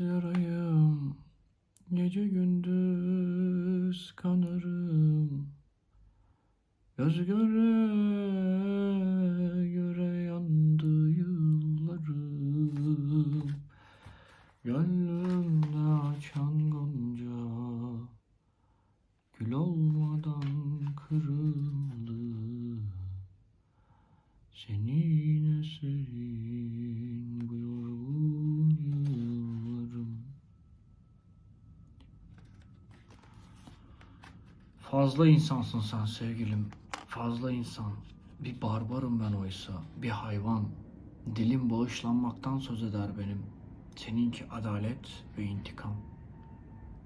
yarayım Gece gündüz kanarım Göz göre Fazla insansın sen sevgilim. Fazla insan. Bir barbarım ben oysa. Bir hayvan. Dilim bağışlanmaktan söz eder benim. Seninki adalet ve intikam.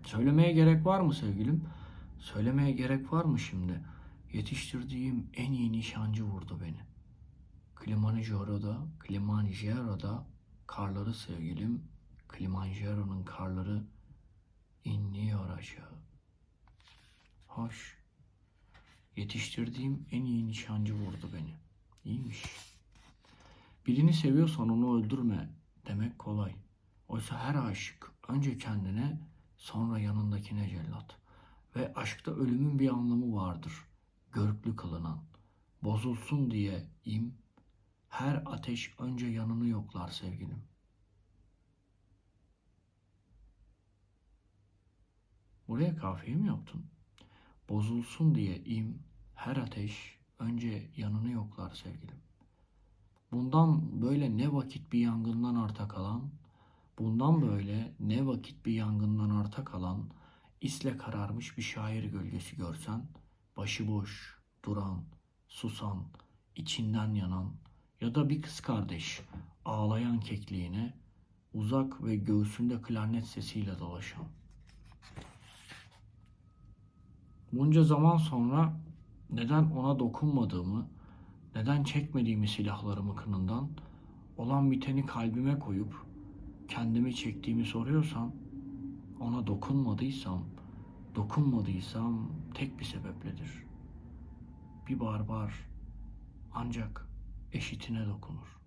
Söylemeye gerek var mı sevgilim? Söylemeye gerek var mı şimdi? Yetiştirdiğim en iyi nişancı vurdu beni. Kilimanjaro'da, Kilimanjaro'da karları sevgilim, Kilimanjaro'nun karları inliyor aşağı. Hoş. Yetiştirdiğim en iyi nişancı vurdu beni. İyiymiş. Birini seviyorsan onu öldürme demek kolay. Oysa her aşık önce kendine sonra yanındakine cellat. Ve aşkta ölümün bir anlamı vardır. Görklü kılınan. Bozulsun diye im, her ateş önce yanını yoklar sevgilim. Buraya kafiye mi yaptın? Bozulsun diye im, her ateş önce yanını yoklar sevgilim. Bundan böyle ne vakit bir yangından arta kalan, bundan böyle ne vakit bir yangından arta kalan, isle kararmış bir şair gölgesi görsen, başıboş, duran, susan, içinden yanan ya da bir kız kardeş ağlayan kekliğine, uzak ve göğsünde klarnet sesiyle dolaşan. Bunca zaman sonra neden ona dokunmadığımı, neden çekmediğimi silahlarımı kınından, olan biteni kalbime koyup kendimi çektiğimi soruyorsan, ona dokunmadıysam, dokunmadıysam tek bir sebepledir. Bir barbar ancak eşitine dokunur.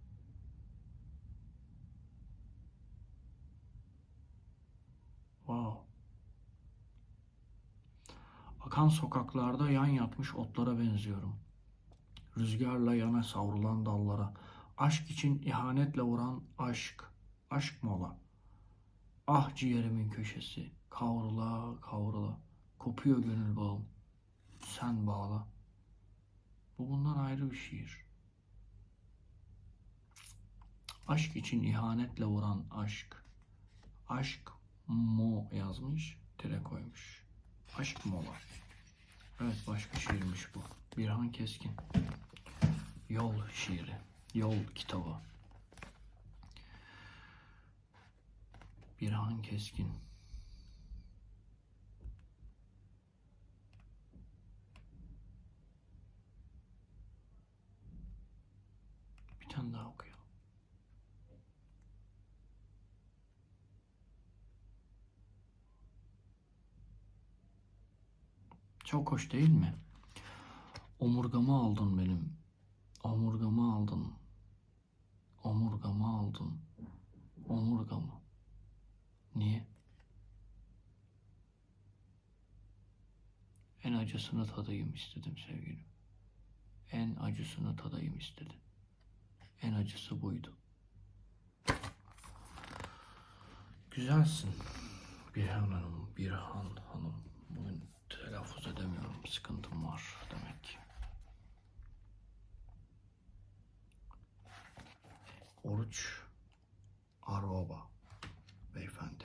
Wow. Akan sokaklarda yan yatmış otlara benziyorum. Rüzgarla yana savrulan dallara. Aşk için ihanetle vuran aşk. Aşk mola. Ah ciğerimin köşesi. Kavrula kavrula. Kopuyor gönül bağım. Sen bağla. Bu bundan ayrı bir şiir. Aşk için ihanetle vuran aşk. Aşk mo yazmış, tire koymuş. Aşk mola. Evet başka şiirmiş bu. Birhan Keskin. Yol şiiri. Yol kitabı. Birhan Keskin. Bir tane daha okuyalım. Çok hoş değil mi? Omurgamı aldın benim. Omurgamı aldın. Omurgamı aldın. Omurgamı. Niye? En acısını tadayım istedim sevgilim. En acısını tadayım istedim. En acısı buydu. Güzelsin. Birhan Hanım, Birhan Hanım. Telaffuz edemiyorum. Sıkıntım var demek ki. Oruç Arvaba beyefendi.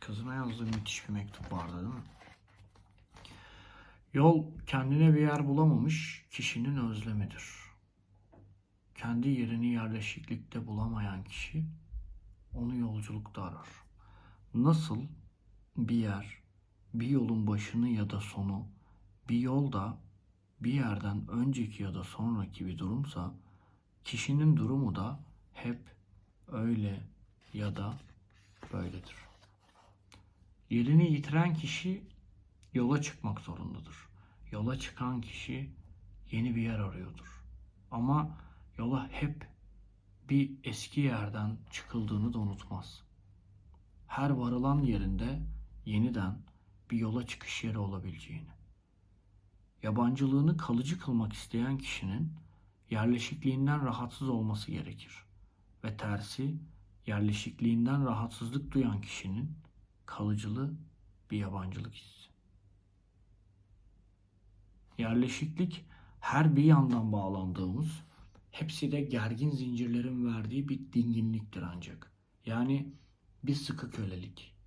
Kızına yazdığı müthiş bir mektup vardı değil mi? Yol kendine bir yer bulamamış kişinin özlemidir. Kendi yerini yerleşiklikte bulamayan kişi onu yolculukta arar. Nasıl bir yer, bir yolun başını ya da sonu, bir yolda bir yerden önceki ya da sonraki bir durumsa, kişinin durumu da hep öyle ya da böyledir. Yerini yitiren kişi yola çıkmak zorundadır. Yola çıkan kişi yeni bir yer arıyordur. Ama yola hep bir eski yerden çıkıldığını da unutmaz. Her varılan yerinde yeniden bir yola çıkış yeri olabileceğini. Yabancılığını kalıcı kılmak isteyen kişinin yerleşikliğinden rahatsız olması gerekir. Ve tersi yerleşikliğinden rahatsızlık duyan kişinin kalıcılığı bir yabancılık hissi. Yerleşiklik her bir yandan bağlandığımız, hepsi de gergin zincirlerin verdiği bir dinginliktir ancak. Yani bir sıkı kölelik.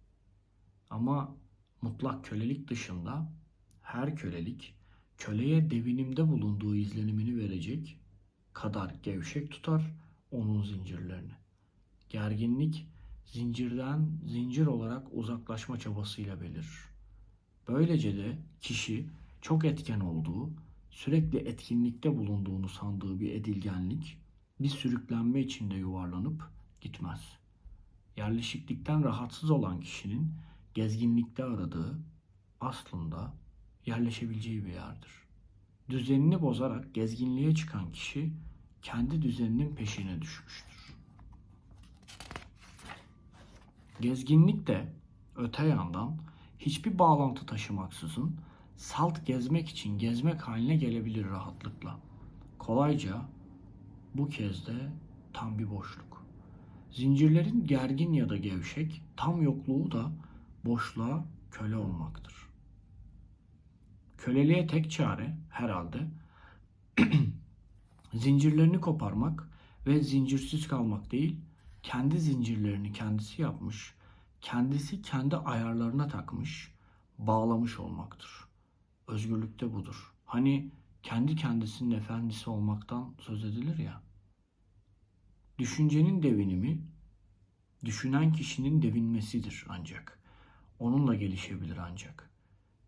Ama mutlak kölelik dışında her kölelik köleye devinimde bulunduğu izlenimini verecek kadar gevşek tutar onun zincirlerini. Gerginlik zincirden zincir olarak uzaklaşma çabasıyla belirir. Böylece de kişi çok etken olduğu, sürekli etkinlikte bulunduğunu sandığı bir edilgenlik bir sürüklenme içinde yuvarlanıp gitmez. Yerleşiklikten rahatsız olan kişinin gezginlikte aradığı aslında yerleşebileceği bir yerdir. Düzenini bozarak gezginliğe çıkan kişi kendi düzeninin peşine düşmüştür. Gezginlik de öte yandan hiçbir bağlantı taşımaksızın salt gezmek için gezmek haline gelebilir rahatlıkla. Kolayca bu kez de tam bir boşluk. Zincirlerin gergin ya da gevşek tam yokluğu da boşluğa köle olmaktır. Köleliğe tek çare herhalde zincirlerini koparmak ve zincirsiz kalmak değil, kendi zincirlerini kendisi yapmış, kendisi kendi ayarlarına takmış, bağlamış olmaktır. Özgürlükte budur. Hani kendi kendisinin efendisi olmaktan söz edilir ya. Düşüncenin devinimi, düşünen kişinin devinmesidir ancak. Onunla gelişebilir ancak.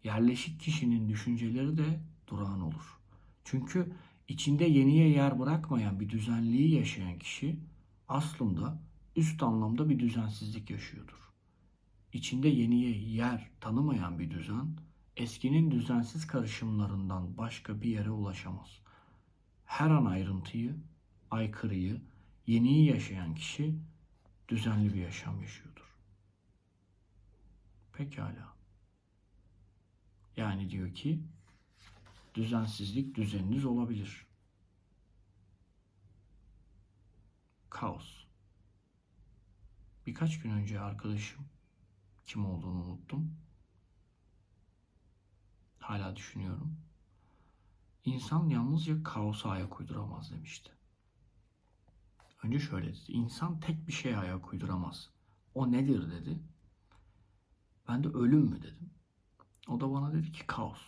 Yerleşik kişinin düşünceleri de durağan olur. Çünkü içinde yeniye yer bırakmayan bir düzenliği yaşayan kişi aslında üst anlamda bir düzensizlik yaşıyordur. İçinde yeniye yer tanımayan bir düzen eskinin düzensiz karışımlarından başka bir yere ulaşamaz. Her an ayrıntıyı, aykırıyı, yeniyi yaşayan kişi düzenli bir yaşam yaşıyordur. Pekala. Yani diyor ki düzensizlik düzeniniz olabilir. Kaos. Birkaç gün önce arkadaşım kim olduğunu unuttum. Hala düşünüyorum. İnsan yalnızca kaosa ayak uyduramaz demişti. Önce şöyle dedi. İnsan tek bir şeye ayak uyduramaz. O nedir dedi. Ben de ölüm mü dedim. O da bana dedi ki kaos.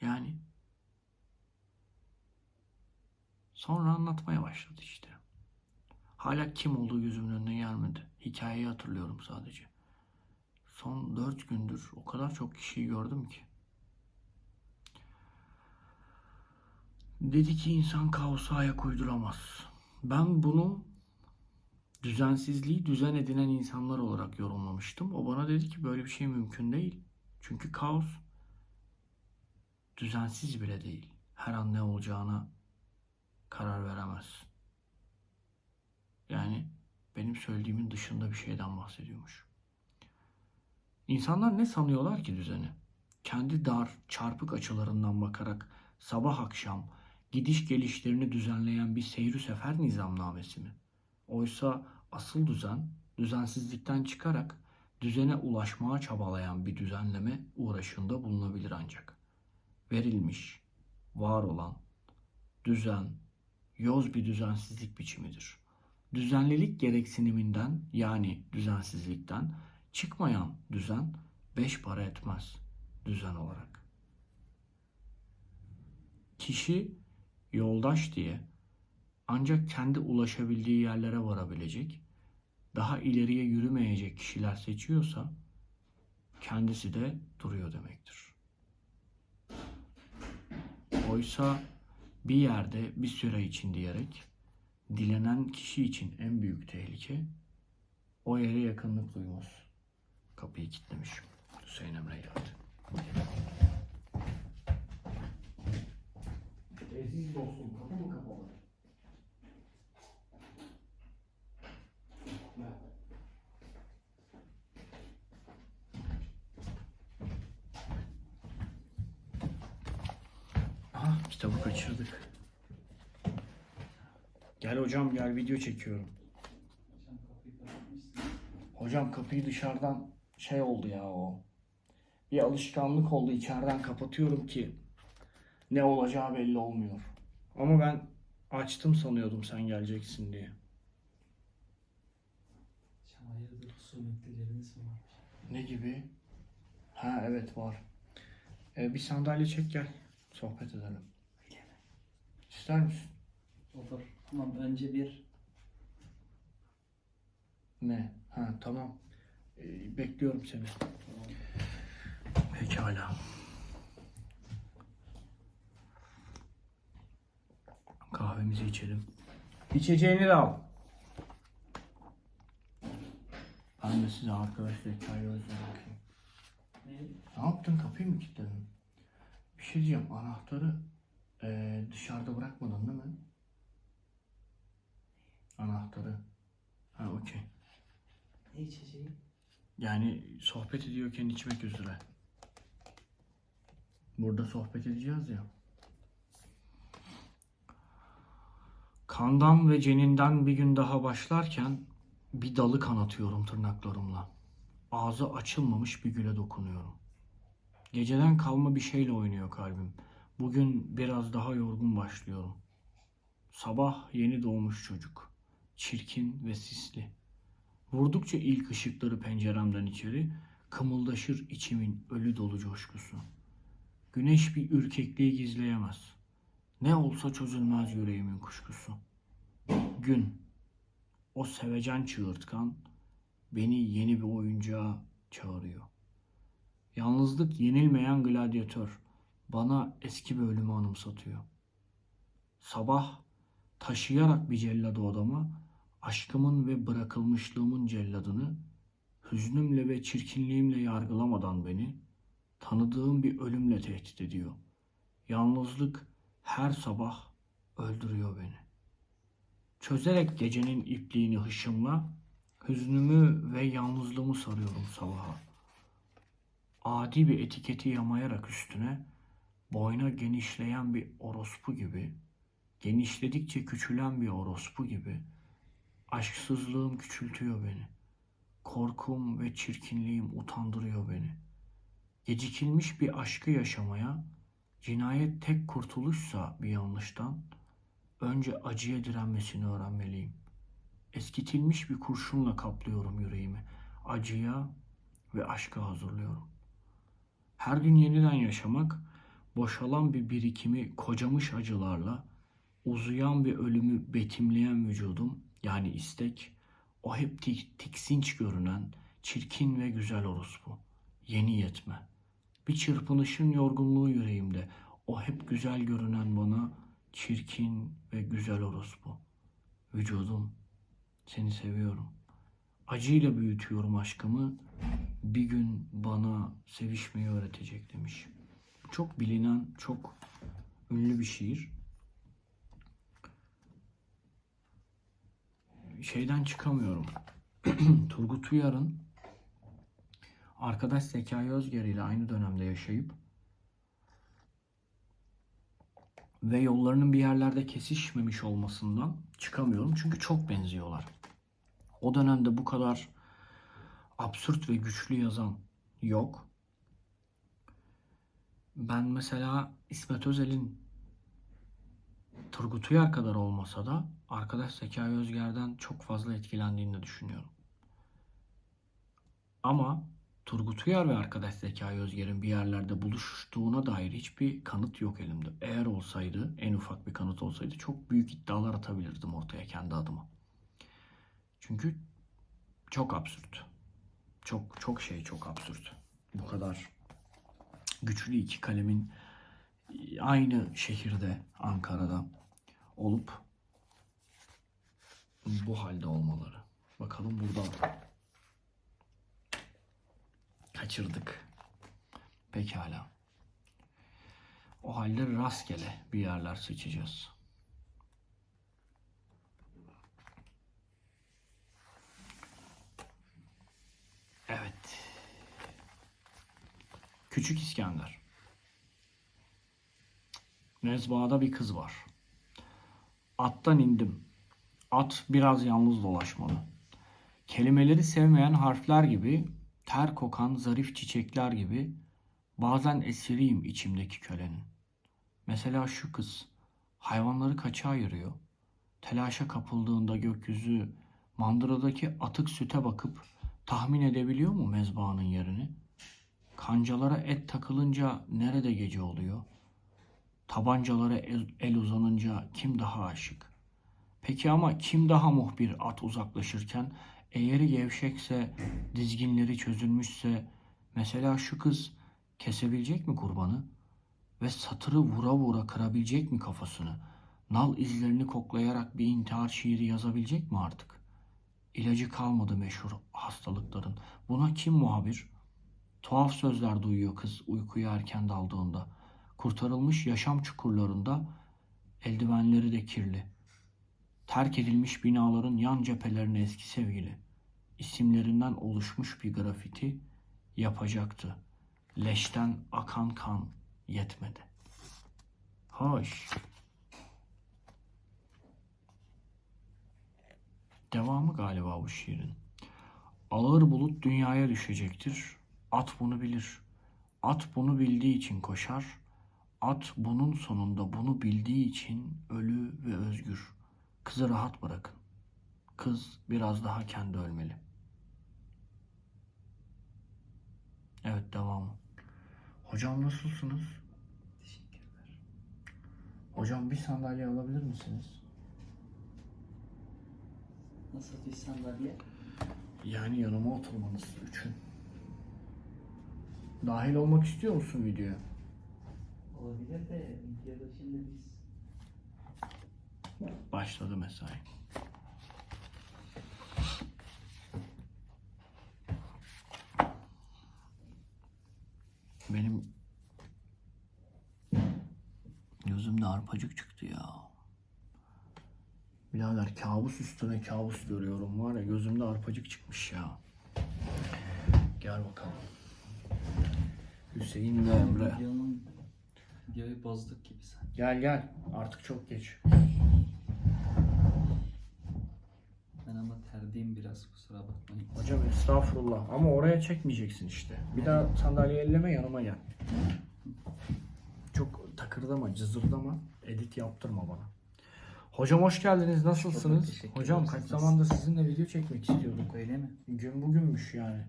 Yani sonra anlatmaya başladı işte. Hala kim olduğu gözümün önüne gelmedi. Hikayeyi hatırlıyorum sadece. Son dört gündür o kadar çok kişiyi gördüm ki. Dedi ki insan kaosa ayak uyduramaz. Ben bunu düzensizliği düzen edinen insanlar olarak yorumlamıştım. O bana dedi ki böyle bir şey mümkün değil. Çünkü kaos düzensiz bile değil. Her an ne olacağına karar veremez. Yani benim söylediğimin dışında bir şeyden bahsediyormuş. İnsanlar ne sanıyorlar ki düzeni? Kendi dar, çarpık açılarından bakarak sabah akşam gidiş gelişlerini düzenleyen bir seyri sefer nizamnamesi mi? Oysa asıl düzen düzensizlikten çıkarak düzene ulaşmaya çabalayan bir düzenleme uğraşında bulunabilir ancak. Verilmiş, var olan düzen, yoz bir düzensizlik biçimidir. Düzenlilik gereksiniminden yani düzensizlikten çıkmayan düzen beş para etmez düzen olarak. Kişi yoldaş diye ancak kendi ulaşabildiği yerlere varabilecek, daha ileriye yürümeyecek kişiler seçiyorsa kendisi de duruyor demektir. Oysa bir yerde bir süre için diyerek dilenen kişi için en büyük tehlike o yere yakınlık duyması. Kapıyı kilitlemiş. Hüseyin Emre geldi. Aziz dostum Kitabı kaçırdık. Gel hocam gel video çekiyorum. Hocam kapıyı dışarıdan şey oldu ya o. Bir alışkanlık oldu içeriden kapatıyorum ki ne olacağı belli olmuyor. Ama ben açtım sanıyordum sen geleceksin diye. Ne gibi? Ha evet var. Ee, bir sandalye çek gel. Sohbet edelim. İster misin? Olur. Tamam önce bir Ne? Ha tamam. Ee, bekliyorum seni. Pekala. Kahvemizi içelim. İçeceğini de al. Ben de size arkadaşlar çay gözle bakayım. ne? Ne yaptın? Kapıyı mı kilitledin? Bir şey diyeceğim. Anahtarı eee, dışarıda bırakmadın değil mi? Anahtarı. Ha okey. Ne içeceği? Yani sohbet ediyorken içmek üzere. Burada sohbet edeceğiz ya. Kandan ve ceninden bir gün daha başlarken bir dalı kanatıyorum tırnaklarımla. Ağzı açılmamış bir güle dokunuyorum. Geceden kalma bir şeyle oynuyor kalbim. Bugün biraz daha yorgun başlıyorum. Sabah yeni doğmuş çocuk. Çirkin ve sisli. Vurdukça ilk ışıkları penceremden içeri, kımıldaşır içimin ölü dolu coşkusu. Güneş bir ürkekliği gizleyemez. Ne olsa çözülmez yüreğimin kuşkusu. Gün, o sevecen çığırtkan, beni yeni bir oyuncağa çağırıyor. Yalnızlık yenilmeyen gladyatör, bana eski bir ölümü anımsatıyor. Sabah, taşıyarak bir celladı odama, aşkımın ve bırakılmışlığımın celladını, hüznümle ve çirkinliğimle yargılamadan beni, tanıdığım bir ölümle tehdit ediyor. Yalnızlık her sabah öldürüyor beni. Çözerek gecenin ipliğini hışımla, hüznümü ve yalnızlığımı sarıyorum sabaha. Adi bir etiketi yamayarak üstüne, boyna genişleyen bir orospu gibi, genişledikçe küçülen bir orospu gibi, Aşksızlığım küçültüyor beni. Korkum ve çirkinliğim utandırıyor beni. Gecikilmiş bir aşkı yaşamaya, cinayet tek kurtuluşsa bir yanlıştan, önce acıya direnmesini öğrenmeliyim. Eskitilmiş bir kurşunla kaplıyorum yüreğimi. Acıya ve aşka hazırlıyorum. Her gün yeniden yaşamak, boşalan bir birikimi kocamış acılarla, uzayan bir ölümü betimleyen vücudum, yani istek, o hep tik- tiksinç görünen, çirkin ve güzel orospu. Yeni yetme. Bir çırpınışın yorgunluğu yüreğimde. O hep güzel görünen bana, çirkin ve güzel orospu. Vücudum, seni seviyorum. Acıyla büyütüyorum aşkımı. Bir gün bana sevişmeyi öğretecek demiş. Çok bilinen, çok ünlü bir şiir. şeyden çıkamıyorum. Turgut Uyar'ın arkadaş Zekai Özger ile aynı dönemde yaşayıp ve yollarının bir yerlerde kesişmemiş olmasından çıkamıyorum. Çünkü çok benziyorlar. O dönemde bu kadar absürt ve güçlü yazan yok. Ben mesela İsmet Özel'in Turgut Uyar kadar olmasa da arkadaş Zekai Özger'den çok fazla etkilendiğini düşünüyorum. Ama Turgut Uyar ve arkadaş Zekai Özger'in bir yerlerde buluştuğuna dair hiçbir kanıt yok elimde. Eğer olsaydı, en ufak bir kanıt olsaydı çok büyük iddialar atabilirdim ortaya kendi adıma. Çünkü çok absürt. Çok çok şey çok absürt. Bu kadar güçlü iki kalemin aynı şehirde Ankara'da olup bu halde olmaları. Bakalım burada kaçırdık. Pekala. O halde rastgele bir yerler seçeceğiz. Evet. Küçük İskender. Mezbahada bir kız var. Attan indim. At biraz yalnız dolaşmalı. Kelimeleri sevmeyen harfler gibi, ter kokan zarif çiçekler gibi bazen esiriyim içimdeki kölenin. Mesela şu kız hayvanları kaça ayırıyor? Telaşa kapıldığında gökyüzü mandıradaki atık süte bakıp tahmin edebiliyor mu mezbahanın yerini? Kancalara et takılınca nerede gece oluyor? Tabancalara el, uzanınca kim daha aşık? Peki ama kim daha muhbir at uzaklaşırken eğeri gevşekse, dizginleri çözülmüşse mesela şu kız kesebilecek mi kurbanı? Ve satırı vura vura kırabilecek mi kafasını? Nal izlerini koklayarak bir intihar şiiri yazabilecek mi artık? İlacı kalmadı meşhur hastalıkların. Buna kim muhabir? Tuhaf sözler duyuyor kız uykuya erken daldığında. Kurtarılmış yaşam çukurlarında eldivenleri de kirli. Terk edilmiş binaların yan cephelerine eski sevgili. İsimlerinden oluşmuş bir grafiti yapacaktı. Leşten akan kan yetmedi. Hoş. Devamı galiba bu şiirin. Ağır bulut dünyaya düşecektir. At bunu bilir. At bunu bildiği için koşar. At bunun sonunda bunu bildiği için ölü ve özgür. Kızı rahat bırakın. Kız biraz daha kendi ölmeli. Evet devamı. Hocam nasılsınız? Teşekkürler. Hocam bir sandalye alabilir misiniz? Nasıl bir sandalye? Yani yanıma oturmanız için. Dahil olmak istiyor musun videoya? Olabilir de videoda şimdi biz Başladı mesai. Benim gözümde arpacık çıktı ya. Birader kabus üstüne kabus görüyorum var ya gözümde arpacık çıkmış ya. Gel bakalım. Hüseyin ve Emre. videonun videoyu bozduk gibi sanki. Gel gel artık çok geç. Ben ama terdiyim biraz kusura bakmayın. Hocam estağfurullah ama oraya çekmeyeceksin işte. Bir daha sandalye elleme yanıma gel. Çok takırdama, cızırdama, edit yaptırma bana. Hocam hoş geldiniz. Nasılsınız? Hocam kaç zamandır sizinle video çekmek istiyorduk. Öyle mi? Gün bugünmüş yani.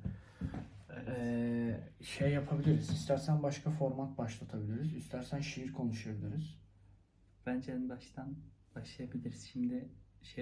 Ee, şey yapabiliriz. İstersen başka format başlatabiliriz. İstersen şiir konuşabiliriz. Bence en baştan başlayabiliriz. Şimdi şey